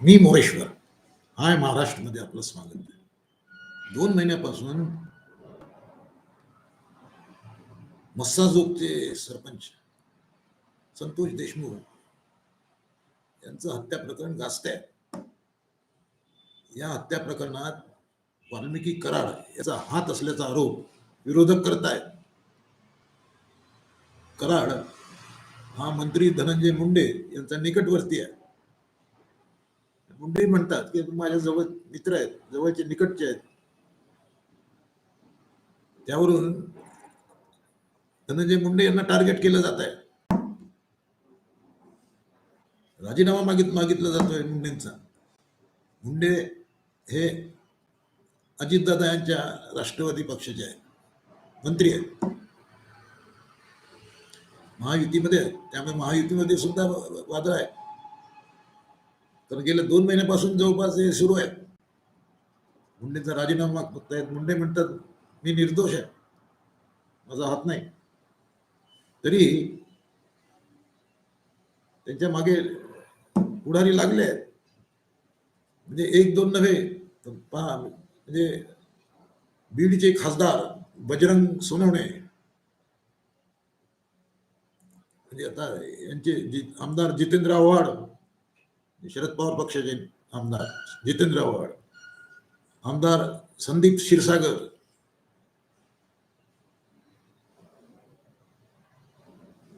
मी मोरेश्वर. हाय महाराष्ट्रमध्ये आपलं स्वागत आहे. दोन महिन्यापासून मस्साजोगचे सरपंच संतोष देशमुख यांचं हत्या प्रकरण गाजत आहे. या हत्या प्रकरणात वाल्मिकी कराड याचा हात असल्याचा आरोप विरोधक करत आहेत कराड हा मंत्री धनंजय मुंडे यांचा निकटवर्ती आहे. मुंडे म्हणतात की माझ्या जवळ मित्र आहेत जवळचे निकटचे आहेत. त्यावरून धनंजय मुंडे यांना टार्गेट केलं जात आहे. राजीनामा मागित मागितला जातोय मुंडेंचा. मुंडे हे अजितदादा यांच्या राष्ट्रवादी पक्षाचे आहेत. मंत्री आहेत. महायुतीमध्ये आहेत. त्यामुळे महायुतीमध्ये सुद्धा वादळ आहे. तर गेल्या दोन महिन्यापासून जवळपास हे सुरू आहे मुंडेचा राजीनामा आहेत मुंडे म्हणतात मी निर्दोष आहे. माझा हात नाही. तरी त्यांच्या मागे पुढारी लागले आहेत. म्हणजे एक दोन नव्हे तर पहा म्हणजे बीडचे खासदार बजरंग सोनवणे. म्हणजे आता यांचे जि आमदार जितेंद्र आव्हाड शरद पवार पक्षाचे आमदार जितेंद्र आव्हाड आमदार संदीप क्षीरसागर.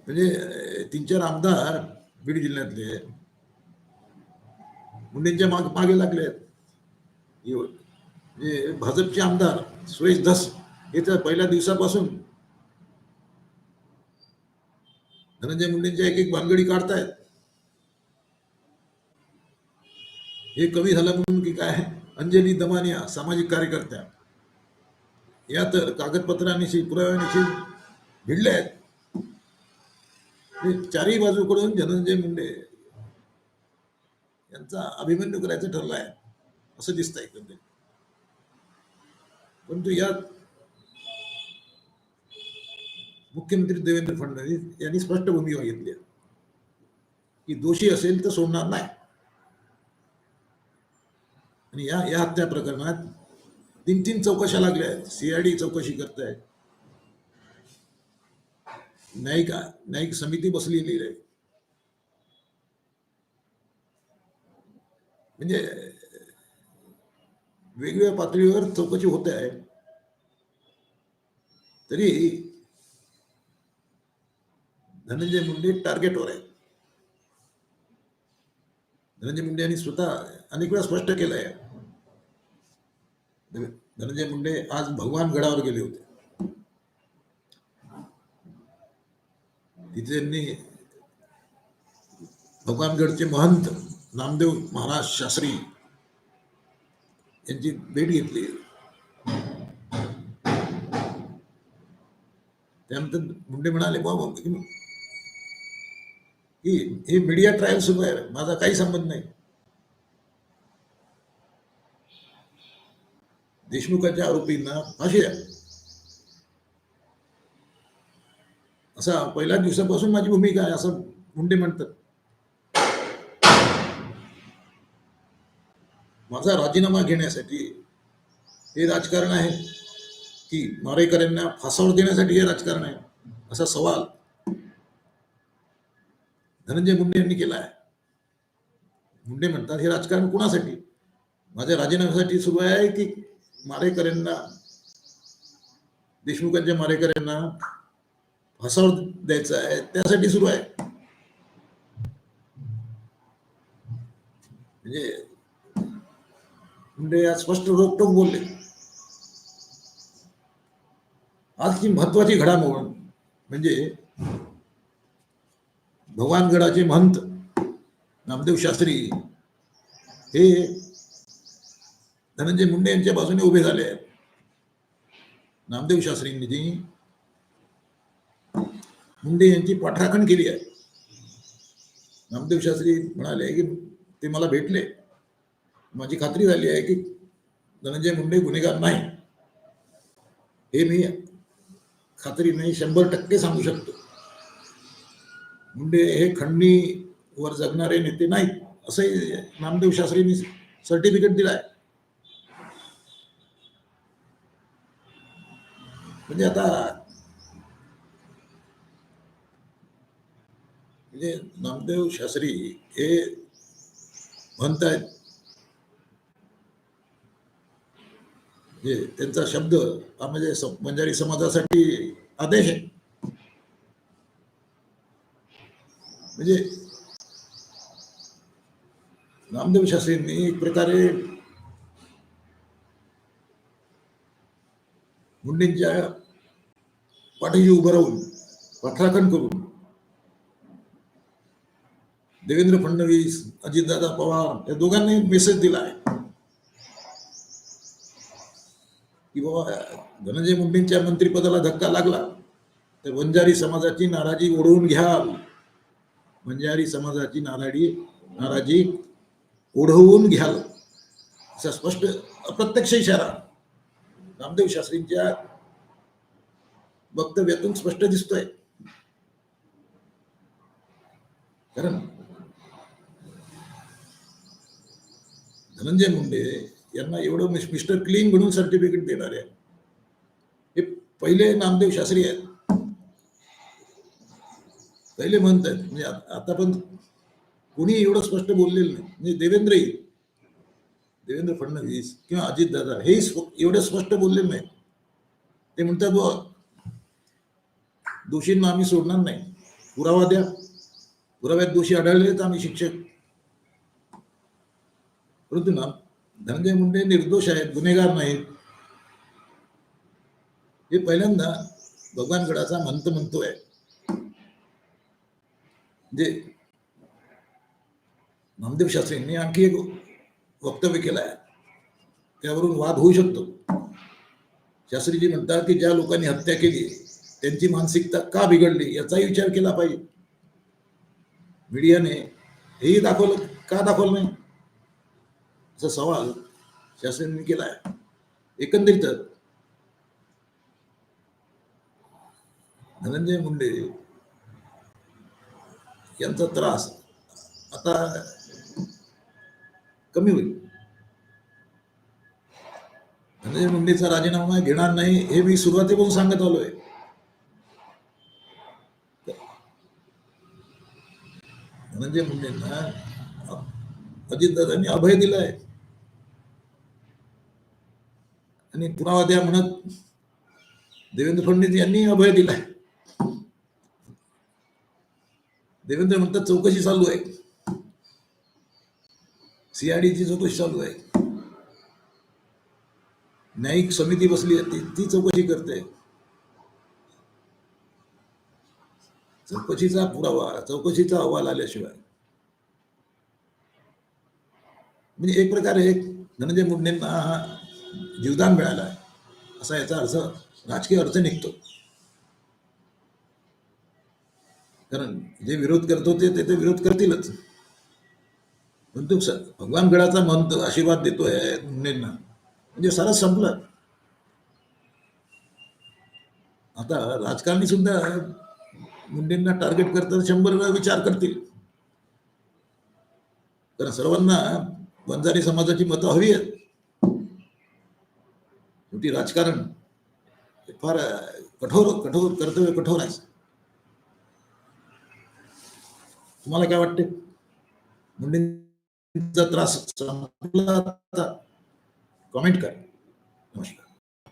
म्हणजे तीन चार आमदार बीड जिल्ह्यातले मुंडेंच्या माग मागे लागले आहेत. म्हणजे भाजपचे आमदार सुरेश धस हे तर पहिल्या दिवसापासून धनंजय मुंडेंच्या एक एक भानगडी काढतायत. हे कमी झाला म्हणून की काय? अंजली दमानिया सामाजिक कार्यकर्त्या. या तर कागदपत्रांनिशी पुराव्यानिशी भिडले आहेत. हे चारही बाजूकडून धनंजय मुंडे यांचा अभिमन्यू करायचं ठरलं आहे असं आहे एकंदरीत. परंतु यात मुख्यमंत्री देवेंद्र फडणवीस यांनी स्पष्ट भूमिका घेतली आहे की दोषी असेल तर सोडणार नाही. आणि या या हत्या प्रकरणात तीन तीन चौकशा लागल्या आहेत. सीआयडी चौकशी करतायत. न्यायिक न्यायिक समिती बसलेली आहे. म्हणजे वेगवेगळ्या पातळीवर चौकशी होते आहे. तरी धनंजय मुंडे टार्गेटवर आहे धनंजय मुंडे यांनी स्वतः अनेक वेळा स्पष्ट केलं आहे धनंजय मुंडे आज भगवान गडावर गेले होते. तिथे त्यांनी भगवानगडचे महंत नामदेव महाराज शास्त्री यांची भेट घेतली. त्यानंतर मुंडे म्हणाले बाबा की हे मीडिया ट्रायल सुरू आहे. माझा काही संबंध नाही. देशमुखाच्या आरोपींना फाशी द्या. असा पहिल्या दिवसापासून माझी भूमिका आहे असं मुंडे म्हणतात. माझा राजीनामा घेण्यासाठी हे राजकारण आहे की मारेकऱ्यांना फासावर देण्यासाठी हे राजकारण आहे असा सवाल धनंजय मुंडे यांनी केला आहे. मुंडे म्हणतात हे राजकारण कुणासाठी? माझ्या राजीनाम्यासाठी सुरू आहे की मारेकऱ्यांना देशमुखांच्या मारेकऱ्यांना फासावर द्यायचं आहे त्यासाठी सुरू आहे. म्हणजे म्हणजे आज स्पष्ट रोखटोक बोलले. आजची महत्वाची घडामोड म्हणजे भगवानगडाचे महंत नामदेव शास्त्री हे धनंजय मुंडे यांच्या बाजूने उभे झाले आहेत. नामदेव शास्त्रींनी मुंडे यांची पाठराखण केली आहे. नामदेव शास्त्री म्हणाले की ते मला भेटले. माझी खात्री झाली आहे की धनंजय मुंडे गुन्हेगार नाही. हे मी खात्रीने शंभर टक्के सांगू शकतो. मुंडे हे खंडणीवर जगणारे नेते नाहीत असंही नामदेव शास्त्रींनी सर्टिफिकेट दिलाय. म्हणजे आता म्हणजे नामदेव शास्त्री हे म्हणतायत म्हणजे त्यांचा शब्द हा म्हणजे बंजारी समाजासाठी आदेश आहे म्हणजे नामदेव शास्त्रींनी एक प्रकारे मुंडेंच्या पाठीशी उभं राहून पाठराखण करून. देवेंद्र फडणवीस अजितदादा पवार या दोघांनी मेसेज दिला आहे. की बाबा धनंजय मुंडेंच्या मंत्रिपदाला धक्का लागला तर वंजारी समाजाची नाराजी ओढवून घ्याल. वंजारी समाजाची नाराजी नाराजी ओढवून घ्याल. असा स्पष्ट अप्रत्यक्ष इशारा रामदेव शास्त्रींच्या वक्तव्यातून स्पष्ट दिसतोय. कारण धनंजय मुंडे यांना एवढं मिस्टर क्लीन म्हणून सर्टिफिकेट देणार आहे हे पहिले नामदेव शास्त्री आहेत. पहिले म्हणतात म्हणजे आता पण कोणी एवढं स्पष्ट बोललेलं नाही. म्हणजे देवेंद्रही देवेंद्र फडणवीस किंवा अजितदादा हे एवढं स्पष्ट बोललेलं नाही. ते म्हणतात बुवा दोषींना आम्ही सोडणार नाही. पुरावा द्या. पुराव्यात दोषी आढळले तर आम्ही शिक्षक. परंतु ना, धनंजय मुंडे निर्दोष आहेत, गुन्हेगार नाहीत. हे पहिल्यांदा भगवान गडाचा मंत म्हणतोय. म्हणजे नामदेव शास्त्रींनी आणखी एक वक्तव्य केलं त्यावरून वाद होऊ शकतो. शास्त्रीजी म्हणतात की ज्या लोकांनी हत्या केली त्यांची मानसिकता का बिघडली याचाही विचार केला पाहिजे. मीडियाने हेही दाखवलं का दाखवलं नाही? असा सवाल शासनाने केला आहे एकंदरीत धनंजय मुंडे यांचा त्रास आता कमी होईल. धनंजय मुंडेचा राजीनामा घेणार नाही हे मी सुरुवातीपासून सांगत आलोय. म्हणजे धनंजय मुंडेंना अजितदादांनी अभय दिलाय. आणि पुरावा द्या म्हणत देवेंद्र फडणवीस यांनी अभय दिलाय. देवेंद्र म्हणतात चौकशी चालू आहे. सीआयडीची चौकशी चालू आहे. न्यायिक समिती बसली आहे ती ती चौकशी करते. चौकशीचा पुरावा चौकशीचा अहवाल आल्याशिवाय. म्हणजे एक प्रकारे धनंजय मुंडेंना हा जीवदान मिळाला आहे असा याचा अर्थ राजकीय अर्थ निघतो. कारण जे विरोध करत होते ते ते विरोध करतीलच. परंतु भगवान गडाचा मंत आशीर्वाद देतोय मुंडेंना. म्हणजे सारं संपलं. आता राजकारणी सुद्धा मुंडेंना टार्गेट करतात शंभर वेळा विचार कारण सर्वांना वंजारी समाजाची मतं हवी शेवटी राजकारण फार कठोर कठोर कर्तव्य कठोर आहे. तुम्हाला काय वाटते मुंडेंचा त्रास कमेंट करा. नमस्कार.